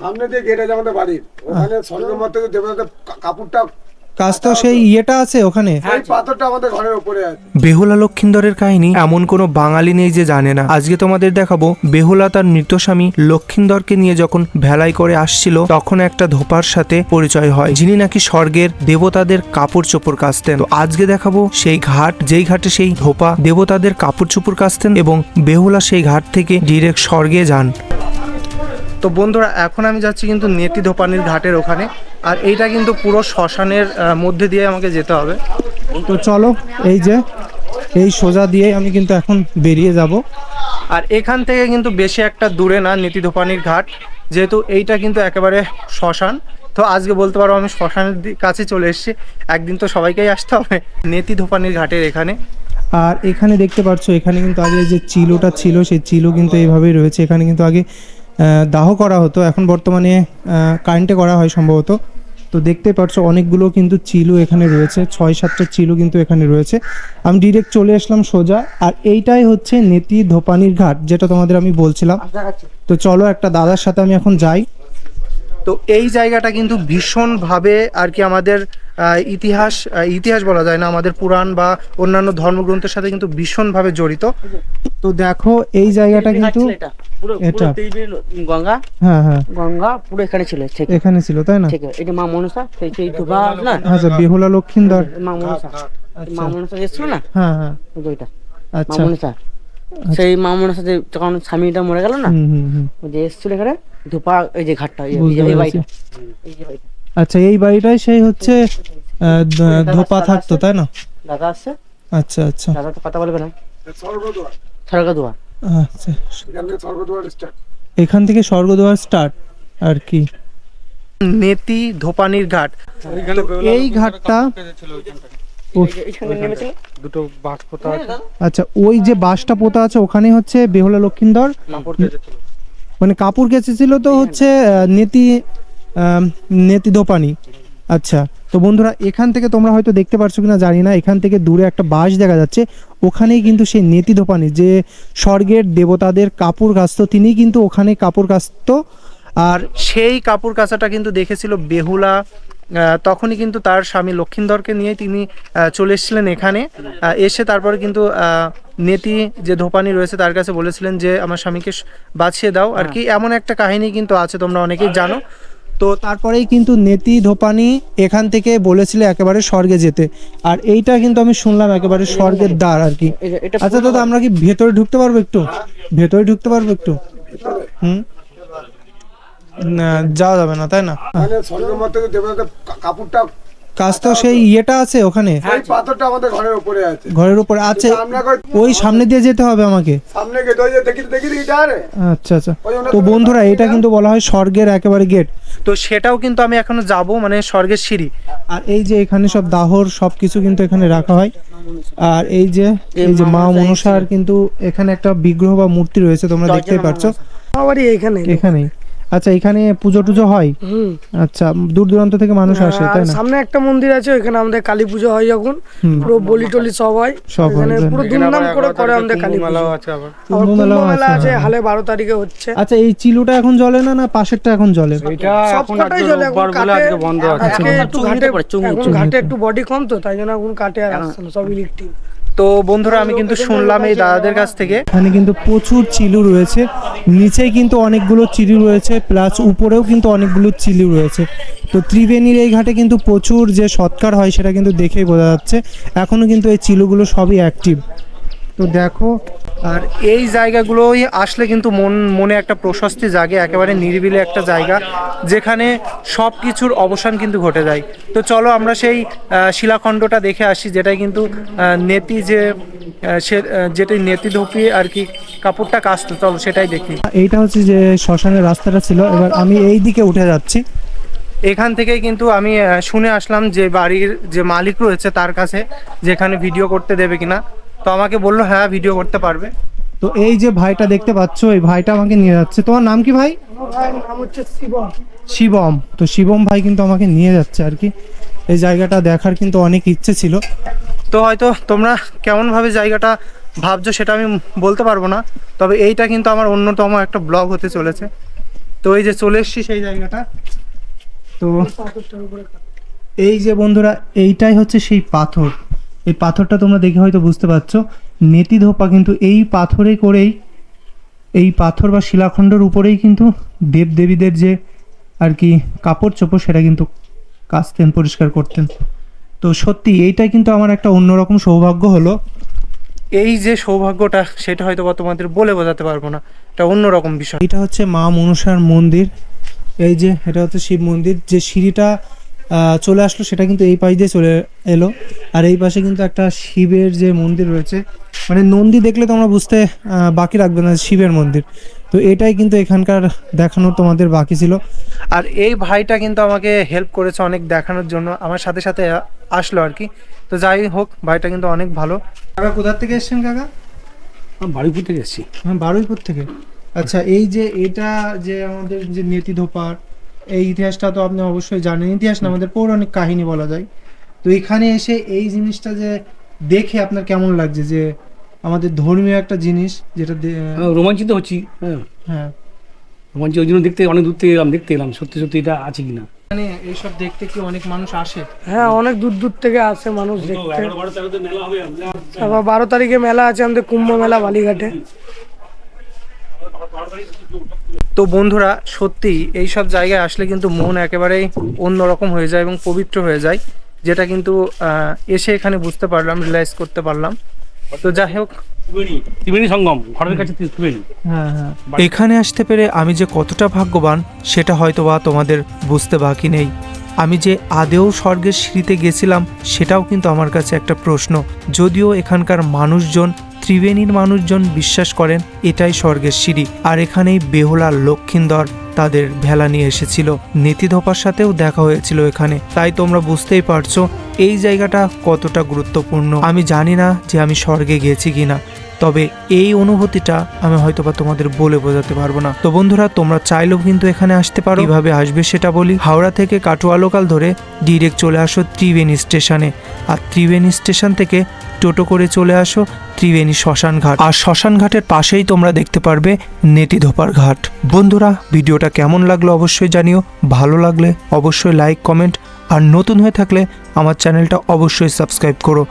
সামনে দিয়ে গেট আছে আমাদের বাড়ির। ওখানে স্বর্গের মধ্যে যে দেবতাদের কাপড়টা কাজ তো সেই ইয়েটা আছে ওখানে। পাথরটা আমাদের ঘরের উপরে আছে। বেহুলা লক্ষিন্দরের কাহিনী এমন কোনো বাঙালি নেই যে জানে না। আজকে তোমাদের দেখাবো বেহুলা তার মৃত স্বামী লক্ষিন্দরকে নিয়ে যখন ভেলাই করে আসছিল তখন একটা ধোপার সাথে পরিচয় হয়। যিনি নাকি স্বর্গের দেবতাদের কাপড় চোপড় কাচতেন। তো আজকে দেখাবো সেই ঘাট যেই ঘাটে সেই ধোপা দেবতাদের কাপড় চোপড় কাচতেন এবং বেহুলা সেই ঘাট থেকে ডিরেক্ট স্বর্গে যান। তো বন্ধুরা এখন আমি যাচ্ছি কিন্তু নেতি ধোপানির ঘাটের ওখানে। আর এইটা কিন্তু পুরো শ্মশানের মধ্যে দিয়ে আমাকে যেতে হবে। তো চলো এই যে এই সোজা দিয়ে আমি কিন্তু এখন বেরিয়ে যাব। আর এখান থেকে কিন্তু বেশি একটা দূরে না নীতি ধোপানির ঘাট যেহেতু এইটা কিন্তু একেবারে শ্মশান। তো আজকে বলতে পারো আমি শ্মশানের কাছে চলে এসেছি। একদিন তো সবাইকেই আসতে হবে নেতি ধোপানির ঘাটের এখানে। আর এখানে দেখতে পাচ্ছ এখানে কিন্তু আগে যে চিলোটা ছিল সেই চিলো কিন্তু এইভাবেই রয়েছে। এখানে কিন্তু আগে দাহ করা হতো। এখন বর্তমানে কারেন্টে করা হয় সম্ভবত। তো দেখতে পাচ্ছ অনেকগুলো কিন্তু চিলু এখানে রয়েছে। ছয় সাতটা চিলু কিন্তু এখানে রয়েছে। আমি ডিরেক্ট চলে আসলাম সোজা। আর এইটাই হচ্ছে নেতি ধোপানির ঘাট যেটা তোমাদের আমি বলছিলাম। তো চলো একটা দাদার সাথে আমি এখন যাই। তো এই জায়গাটা কিন্তু ভীষণভাবে আর কি আমাদের ইতিহাস ইতিহাস বলা যায় না আমাদের পুরাণ বা অন্যান্য ধর্মগ্রন্থের সাথে কিন্তু ভীষণভাবে জড়িত। তো দেখো এই জায়গাটা কিন্তু এটা। গঙ্গা। হ্যাঁ হ্যাঁ। গঙ্গা পুরো এখানে ছিল ঠিক। এখানে ছিল তাই না? এটা মা মনসা সেই ধোবা না? আচ্ছা বেহুলা লক্ষিন্দর। মা মনসা। মা মনসা এসেছিল না? হ্যাঁ হ্যাঁ। মা আচ্ছা। মনসা। সেই মা মনসা যে যখন স্বামীটা মরে গেল না? যে এসেছিল এখানে ধোপা এই যে ঘাটটা এই-। বাড়িটা এই যে বাড়িটা। আচ্ছা এই বাড়িটাই সেই হচ্ছে ধোপা থাকতো তাই না? দাদা আসছে আচ্ছা আচ্ছা। দাদা তো কথা বলবে না। সরকার আচ্ছা। এখান থেকে স্বর্গদুয়ার স্টার্ট আর কি। নেতি ধোপানির ঘাট। এই ঘাটটা উফ, এইখানে নেমেছিল দুটো পোতা আচ্ছা ওই যে বাসটা পোতা আছে ওখানে হচ্ছে বেহুলা লক্ষিন্দর মানে কাপড় কেচেছিল তো হচ্ছে নেতি নেতি দোপানি। আচ্ছা তো বন্ধুরা এখান থেকে তোমরা হয়তো দেখতে পারছ কিনা জানি না এখান থেকে দূরে একটা বাস দেখা যাচ্ছে। ওখানেই কিন্তু সেই নেতি দোপানি যে স্বর্গের দেবতাদের কাপড় কাচতো তিনি কিন্তু ওখানে কাপড় কাচতো আর সেই কাপড় কাচাটা কিন্তু দেখেছিল বেহুলা তখনই কিন্তু তার স্বামী লক্ষিন্দরকে নিয়ে তিনি চলে এসেছিলেন এখানে এসে তারপরে কিন্তু নেতি যে ধোপানি রয়েছে তার কাছে বলেছিলেন যে আমার স্বামীকে বাঁচিয়ে দাও। আর কি এমন একটা কাহিনী কিন্তু আছে তোমরা অনেকেই জানো। তো তারপরেই কিন্তু নেতি ধোপানি এখান থেকে বলেছিল একেবারে স্বর্গে যেতে। আর এইটা কিন্তু আমি শুনলাম একেবারে স্বর্গের দ্বার আর কি। এটা আচ্ছা দাদা আমরা কি ভেতরে ঢুকতে পারব একটু? ভেতরে ঢুকতে পারব একটু? হুম? না যাওয়া যাবে না তাই না? কা- কাপড়টা কাজ তো সেই ইয়েটা আছে ওখানে? ওই পাথরটা আমাদের ঘরের উপরে আছে। ঘরের উপরে আছে। ওই সামনে দিয়ে যেতে হবে আমাকে। সামনে গেট ওই যে দেখি দেখি দেখি আরে। আচ্ছা আচ্ছা। তো বন্ধুরা এটা কিন্তু বলা হয় স্বর্গের একেবারে গেট। তো সেটাও কিন্তু আমি এখনও যাব মানে স্বর্গের সিঁড়ি। আর এই যে এখানে সব দাহর সবকিছু কিন্তু এখানে রাখা হয়। আর এই যে এই যে মা মনসার কিন্তু এখানে একটা বিগ্রহ বা মূর্তি রয়েছে তোমরা দেখতেই পাচ্ছ আমারই এখানে। এখানেই। আচ্ছা এখানে পুজো টুজো হয়? আচ্ছা দূর দূরান্ত থেকে মানুষ আসে তাই না? সামনে একটা মন্দির আছে ওখানে আমাদের কালী পুজো হয় যখন। পুরো বলি টলি সব হয়। সব হয়, এখানে? পুরো ধুমধাম করে করে আমাদের কালী পুজো। আছে মেলা আছে, আছে হ্যাঁ। হালে বারো তারিখে হচ্ছে। আচ্ছা এই চিলুটা এখন জ্বলে না না পাশেরটা এখন জ্বলে? সবকটাই চলে এখন কাটে আজকে একটু ঘাটে একটু বডি কম তো তাই জন্য এখন কাটে আর আসছে না সব ইলেকট্রিক তো বন্ধুরা আমি কিন্তু শুনলাম এই দাদাদের কাছ থেকে। এখানে কিন্তু প্রচুর চিলু রয়েছে। নিচেই কিন্তু অনেকগুলো চিলু রয়েছে প্লাস উপরেও কিন্তু অনেকগুলো চিলু রয়েছে। তো ত্রিবেণীর এই ঘাটে কিন্তু প্রচুর যে সৎকার হয় সেটা কিন্তু দেখেই বোঝা যাচ্ছে। এখনও কিন্তু এই চিলুগুলো সবই অ্যাক্টিভ তো দেখো আর এই জায়গাগুলোই আসলে কিন্তু মন মনে একটা প্রশস্তি জাগে একেবারে নিরিবিলি একটা জায়গা যেখানে সব কিছুর অবসান কিন্তু ঘটে যায়। তো চলো আমরা সেই শিলাখণ্ডটা দেখে আসি যেটাই কিন্তু নেতি যে সে যেটাই নেতি ঢুকিয়ে আর কি কাপড়টা কাচতো চলো সেটাই দেখি। এইটা হচ্ছে যে শ্মশানের রাস্তাটা ছিল এবার আমি এই দিকে উঠে যাচ্ছি। এখান থেকেই কিন্তু আমি শুনে আসলাম যে বাড়ির যে মালিক রয়েছে তার কাছে যেখানে ভিডিও করতে দেবে কিনা। তো আমাকে বলল হ্যাঁ ভিডিও করতে পারবে। তো এই যে ভাইটা দেখতে পাচ্ছ এই ভাইটা আমাকে নিয়ে যাচ্ছে। তোমার নাম কি ভাই? নাম হচ্ছে শিবম। শিবম। তো শিবম ভাই কিন্তু আমাকে নিয়ে যাচ্ছে আর কি। এই জায়গাটা দেখার কিন্তু অনেক ইচ্ছে ছিল। তো হয়তো তোমরা কেমনভাবে জায়গাটা ভাবছ সেটা আমি বলতে পারব না তবে এইটা কিন্তু আমার অন্যতম একটা ব্লগ হতে চলেছে। তো এই যে চলে এসছি সেই জায়গাটা। তো। এই যে বন্ধুরা এইটাই হচ্ছে সেই পাথর। এই পাথরটা তোমরা দেখে হয়তো বুঝতে পারছ। নেতি ধোপা কিন্তু এই পাথরে করেই, এই পাথর বা শিলাখণ্ডের উপরেই কিন্তু দেবদেবীদের যে আর কি কাপড় চোপড় সেটা কিন্তু কাচতেন, পরিষ্কার করতেন। তো সত্যি এইটাই কিন্তু আমার একটা অন্যরকম সৌভাগ্য হলো। এই যে সৌভাগ্যটা সেটা হয়তো বা তোমাদের বলে বোঝাতে পারব না। এটা অন্যরকম বিষয়। এটা হচ্ছে মা মনসার মন্দির। এই যে, এটা হচ্ছে শিব মন্দির। যে সিঁড়িটা চলে আসলো সেটা কিন্তু এই পাশ দিয়ে চলে এলো। আর এই পাশে কিন্তু একটা শিবের যে মন্দির রয়েছে মানে নন্দী দেখলে তোমরা বুঝতে বাকি রাখবে না শিবের মন্দির। তো এটাই কিন্তু এখানকার দেখানোর তোমাদের বাকি ছিল। আর এই ভাইটা কিন্তু আমাকে হেল্প করেছে অনেক দেখানোর জন্য। আমার সাথে সাথে আসলো আর কি। তো যাই হোক ভাইটা কিন্তু অনেক ভালো। কাকা কোথার থেকে এসেছেন কাকা? বারুইপুর থেকে এসেছি। হ্যাঁ বারুইপুর থেকে। আচ্ছা এই যে এটা যে আমাদের যে নেতি ধোপার এই ইতিহাসটা তো আপনি অবশ্যই জানেন। ইতিহাস না আমাদের পৌরাণিক কাহিনী বলা যায়। তো এখানে এসে এই জিনিসটা যে দেখে আপনার কেমন লাগছে যে আমাদের ধর্মীয় একটা জিনিস যেটা রোমাঞ্চিত হচ্ছি হ্যাঁ। হ্যাঁ। রোমাঞ্চিত ওই জন্য দেখতে অনেক দূর থেকে এলাম দেখতে এলাম সত্যি সত্যি এটা আছে কিনা। মানে এইসব দেখতে কি অনেক মানুষ আসে? হ্যাঁ অনেক দূর দূর থেকে আসে মানুষ দেখতে। তারপর বারো তারিখে মেলা আছে আমাদের কুম্ভ মেলা বালিঘাটে। তো বন্ধুরা সত্যি এই সব জায়গায় আসলে কিন্তু মন একেবারেই অন্যরকম হয়ে যায় এবং পবিত্র হয়ে যায় যেটা কিন্তু আহ, এসে এখানে বুঝতে পারলাম রিয়েলাইজ করতে পারলাম। তো যাই হোক। ত্রিবেণী সঙ্গম ঘরের কাছে ত্রিবেণী। হ্যাঁ হ্যাঁ। এখানে আসতে পেরে আমি যে কতটা ভাগ্যবান সেটা হয়তো বা তোমাদের বুঝতে বাকি নেই। আমি যে আদেও স্বর্গের সিঁড়িতে গেছিলাম সেটাও কিন্তু আমার কাছে একটা প্রশ্ন। যদিও এখানকার মানুষজন ত্রিবেণীর মানুষজন বিশ্বাস করেন, এটাই স্বর্গের সিঁড়ি। আর এখানেই বেহুলা লক্ষিন্দর তাদের ভেলা নিয়ে এসেছিল। নেতিধপার সাথেও দেখা হয়েছিল এখানে। তাই তোমরা বুঝতেই পারছ, এই জায়গাটা কতটা গুরুত্বপূর্ণ। আমি জানি না যে আমি স্বর্গে গেছি কিনা, তবে এই অনুভূতিটা আমি হয়তো বা তোমাদের বলে বোঝাতে পারব না। তো বন্ধুরা, তোমরা চাইলেও কিন্তু এখানে আসতে পারো। কীভাবে আসবে সেটা বলি। হাওড়া থেকে কাটোয়া লোকাল ধরে ডিরেক্ট চলে আসো ত্রিবেণী স্টেশনে। আর ত্রিবেণী স্টেশন থেকে টোটো করে চলে আসো ত্রিবেণী শ্মশানঘাট আর শ্মশান ঘাটের পাশেই তোমরা দেখতে পারবে নেটিধোপার ঘাট। বন্ধুরা, ভিডিওটা কেমন লাগল অবশ্যই জানিও। ভালো লাগলে অবশ্যই লাইক কমেন্ট আর নতুন হয়ে থাকলে আমার চ্যানেলটা অবশ্যই সাবস্ক্রাইব করো।